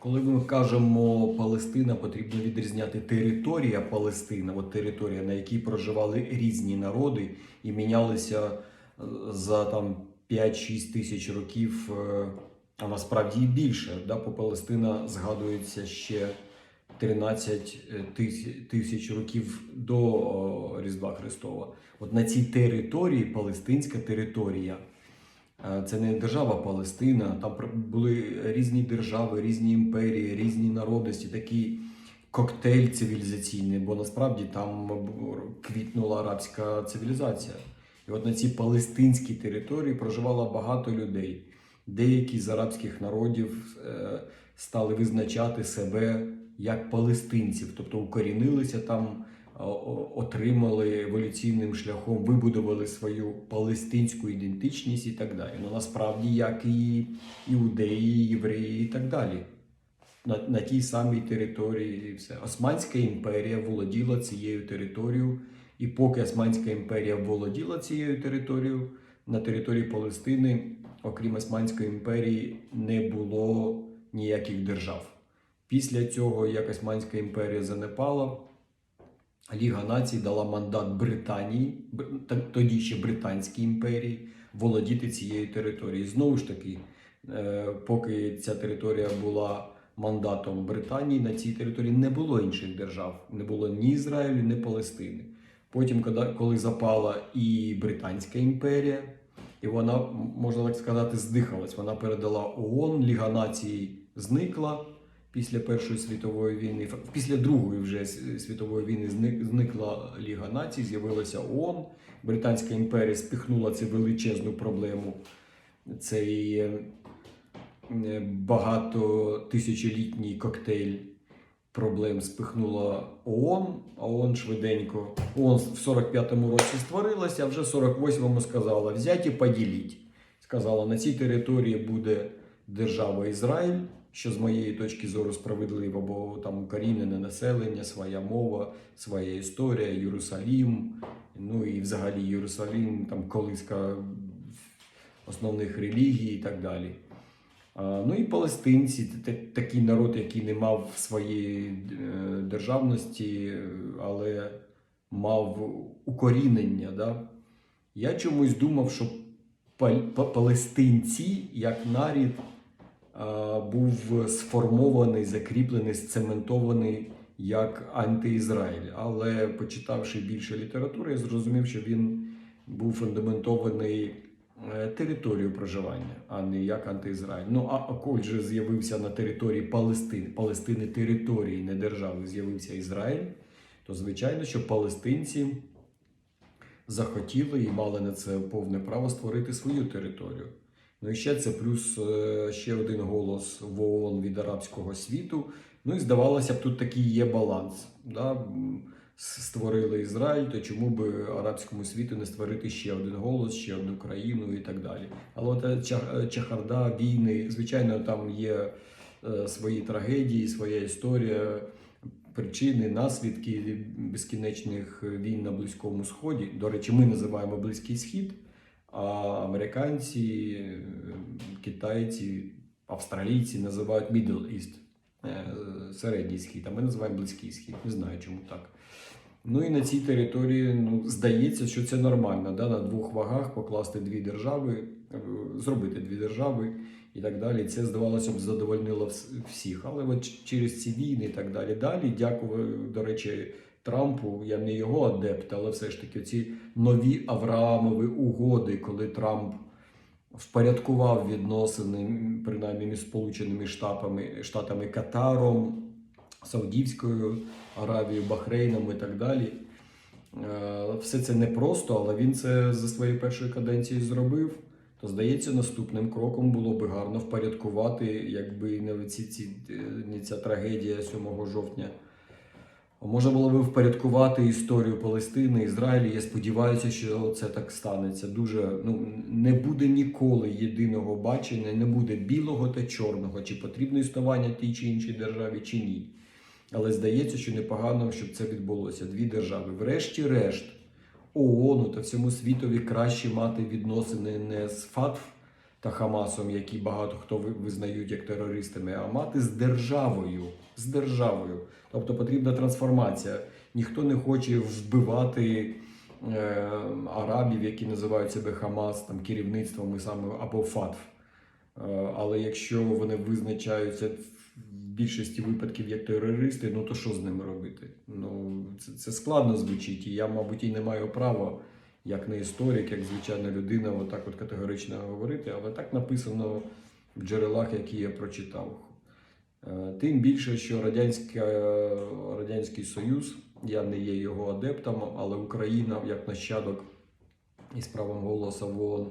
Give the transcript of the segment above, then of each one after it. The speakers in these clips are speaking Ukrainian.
Коли ми кажемо Палестина, потрібно відрізняти територія Палестина, от територія, на якій проживали різні народи і мінялися е, за там 5-6 тисяч років, е, а насправді і більше. Да? По Палестина згадується ще 13 тисяч- тисяч років до Різдва Христова. От на цій території, палестинська територія, Е, Це не держава Палестина, там були різні держави, різні імперії, різні народності, такий коктейль цивілізаційний, бо насправді там квітнула арабська цивілізація. І от на цій палестинській території проживало багато людей. Деякі з арабських народів е, стали визначати себе як палестинців, тобто укорінилися там, отримали еволюційним шляхом, вибудували свою палестинську ідентичність і так далі. Ну насправді, як і іудеї, євреї і так далі. На, на тій самій території і все. Османська імперія володіла цією територією, і поки Османська імперія володіла цією територією, на території Палестини, окрім Османської імперії, не було ніяких держав. Після цього, як Османська імперія занепала, Ліга націй дала мандат Британії, тоді ще Британській імперії, володіти цією територією. Знову ж таки, е, поки ця територія була мандатом Британії, на цій території не було інших держав, не було ні Ізраїлю, ні Палестини. Потім, коли запала і Британська імперія, і вона, можна так сказати, здихалась. Вона передала ООН, Ліга націй зникла після Першої світової війни. Після Другої вже світової війни зникла Ліга націй, з'явилася ООН. Британська імперія спіхнула цю величезну проблему. Цей е, багатотисячолітній коктейль проблем спихнула ООН, ООН швиденько. ООН в 45-му році створилася, а вже в 48-му сказала взять і поділіть. Сказала, на цій території буде держава Ізраїль, що з моєї точки зору справедливо, бо там укорінене населення, своя мова, своя історія, Єрусалім. Ну і взагалі Єрусалім, там колиска основних релігій і так далі. Ну і палестинці, такий народ, який не мав своєї е, державності, але мав укорінення. Да? Я чомусь думав, що палестинці, як нарід, був сформований, закріплений, сцементований як антиізраїль. Але почитавши більше літератури, я зрозумів, що він був фундаментований е, територію проживання, а не як антиізраїль. Ну а коли же з'явився на території Палестини, Палестини території, не держави, з'явився Ізраїль, то звичайно, що палестинці захотіли і мали на це повне право створити свою територію. Ну і ще це плюс е, ще один голос в ООН від арабського світу. Ну і здавалося б, тут такий є баланс. Да? Створили Ізраїль, то чому би арабському світу не створити ще один голос, ще одну країну і так далі. Але от е, чахарда, війни, звичайно, там є е, свої трагедії, своя історія, причини, наслідки безкінечних війн на Близькому Сході. До речі, ми називаємо Близький Схід, а американці, китайці, австралійці називають Middle East, е, середній схід, а ми називаємо Близький Схід. Не знаю, чому так. Ну і на цій території ну, здається, що це нормально. Да? На двох вагах покласти дві держави, е, зробити дві держави і так далі. Це здавалося б задовольнило всіх. Але от через ці війни і так далі. Далі, дякую, до речі, Трампу. Я не його адепт, але все ж таки ці нові Авраамові угоди, коли Трамп впорядкував відносини, принаймні між Сполученими Штатами, Штатами Катаром, Саудівською Аравією, Бахрейном і так далі. Е, Все це непросто, але він це за своєю першою каденцією зробив. То здається, наступним кроком було би гарно впорядкувати, якби не ці, ці, е, не ця трагедія 7 жовтня. Можна було би впорядкувати історію Палестини, Ізраїлю. Я сподіваюся, що це так станеться. Дуже ну не буде ніколи єдиного бачення, не буде білого та чорного, чи потрібно існування тій чи іншій державі, чи ні. Але здається, що непогано, щоб це відбулося. Дві держави. Врешті-решт, ООНу та всьому світові краще мати відносини не з ФАТФ та Хамасом, які багато хто визнають як терористами, а мати з державою. З державою. Тобто потрібна трансформація. Ніхто не хоче вбивати е, арабів, які називають себе Хамас, там керівництвом саме або ФАТФ. Е, Але якщо вони визначаються в більшості випадків як терористи, ну то що з ними робити? Ну це, це складно звучить, і я, мабуть, і не маю права, як не історик, як звичайна людина, отак от категорично говорити, але так написано в джерелах, які я прочитав. Е, Тим більше, що Радянська, Радянський Союз, я не є його адептом, але Україна як нащадок із правом голоса в ООН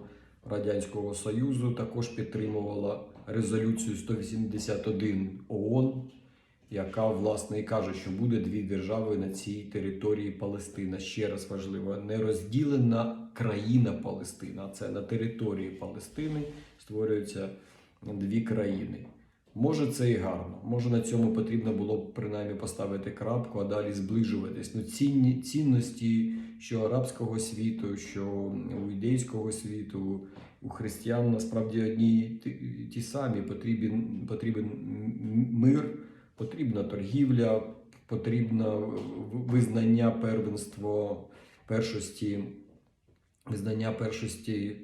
Радянського Союзу також підтримувала резолюцію 181 ООН, яка власне і каже, що буде дві держави на цій території Палестина. Ще раз важливо, не розділена країна Палестина, це на території Палестини створюються дві країни. Може, це і гарно. Може, на цьому потрібно було б принаймні поставити крапку, а далі зближуватись. Ну, цінні цінності, що арабського світу, що у ідейського світу, у християн насправді одні ті, ті самі. Потрібен, потрібен мир, потрібна торгівля, потрібно визнання первенство першості, визнання першості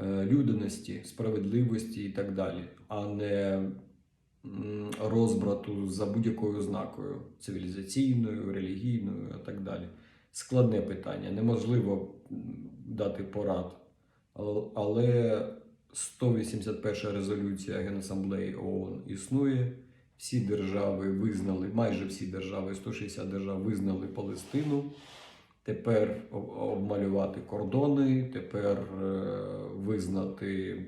е, людяності, справедливості і так далі, а не розбрату за будь-якою ознакою цивілізаційною, релігійною і так далі. Складне питання, неможливо дати порад. Але 181 резолюція Генасамблеї ООН існує. Всі держави визнали, майже всі держави, 160 держав визнали Палестину. Тепер обмалювати кордони, тепер е, визнати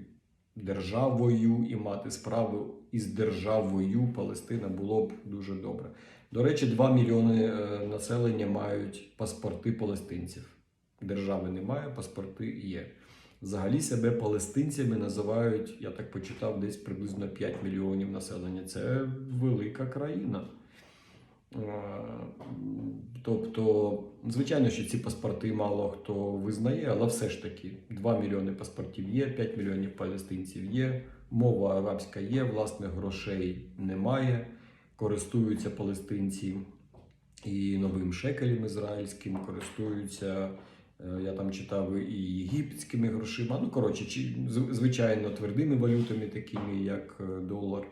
державою і мати справу із державою Палестина було б дуже добре. До речі, 2 мільйони е, населення мають паспорти палестинців. Держави немає, паспорти є. Взагалі себе палестинцями називають, я так почитав, десь приблизно 5 мільйонів населення. Це велика країна. Тобто, звичайно, що ці паспорти мало хто визнає, але все ж таки 2 мільйони паспортів є, 5 мільйонів палестинців є, мова арабська є, власних грошей немає, користуються палестинці і новим шекелем ізраїльським, користуються, я там читав і єгипетськими грошима. Ну, коротше, звичайно, твердими валютами, такими як е, долар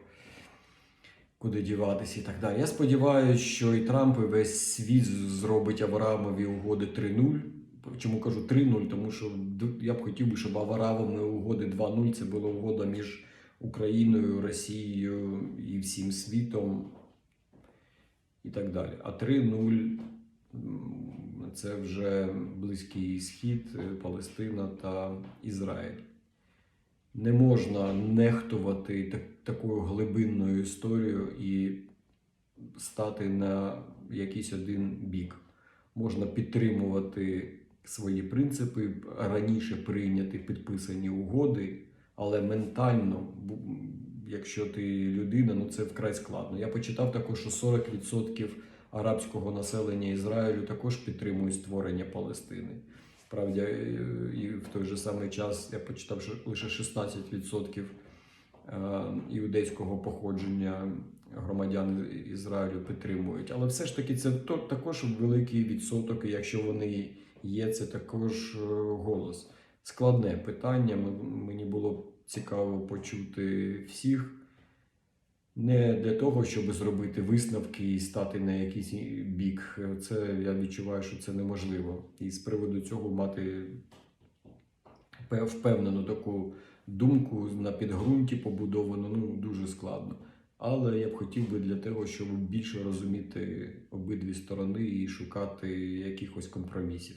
куди діватися і так далі. Я сподіваюся, що і Трамп, і весь світ зробить Авраамові угоди 3-0. Чому кажу 3-0? Тому що я б хотів би, щоб Авраамові угоди 2-0 це була угода між Україною, Росією і всім світом і так далі. А 3-0 м, це вже Близький Схід, е, Палестина та Ізраїль. Не можна нехтувати так, такою глибинною історією і стати на якийсь один бік. Можна підтримувати свої принципи, раніше прийняти підписані угоди, але ментально, якщо ти людина, ну це вкрай складно. Я почитав також, що 40% арабського населення Ізраїлю також підтримують створення Палестини. Правда, е, і в той же самий час я почитав, що лише 16% е, іудейського походження громадян Ізраїлю підтримують. Але все ж таки це також великий відсоток, якщо вони є, це також е, голос. Складне питання. Мені було цікаво почути всіх. Не для того, щоб зробити висновки і стати на якийсь бік. Це я відчуваю, що це неможливо. І з приводу цього мати впевнену таку думку на підґрунті побудовану, ну дуже складно. Але я б хотів би для того, щоб більше розуміти обидві сторони і шукати якихось компромісів.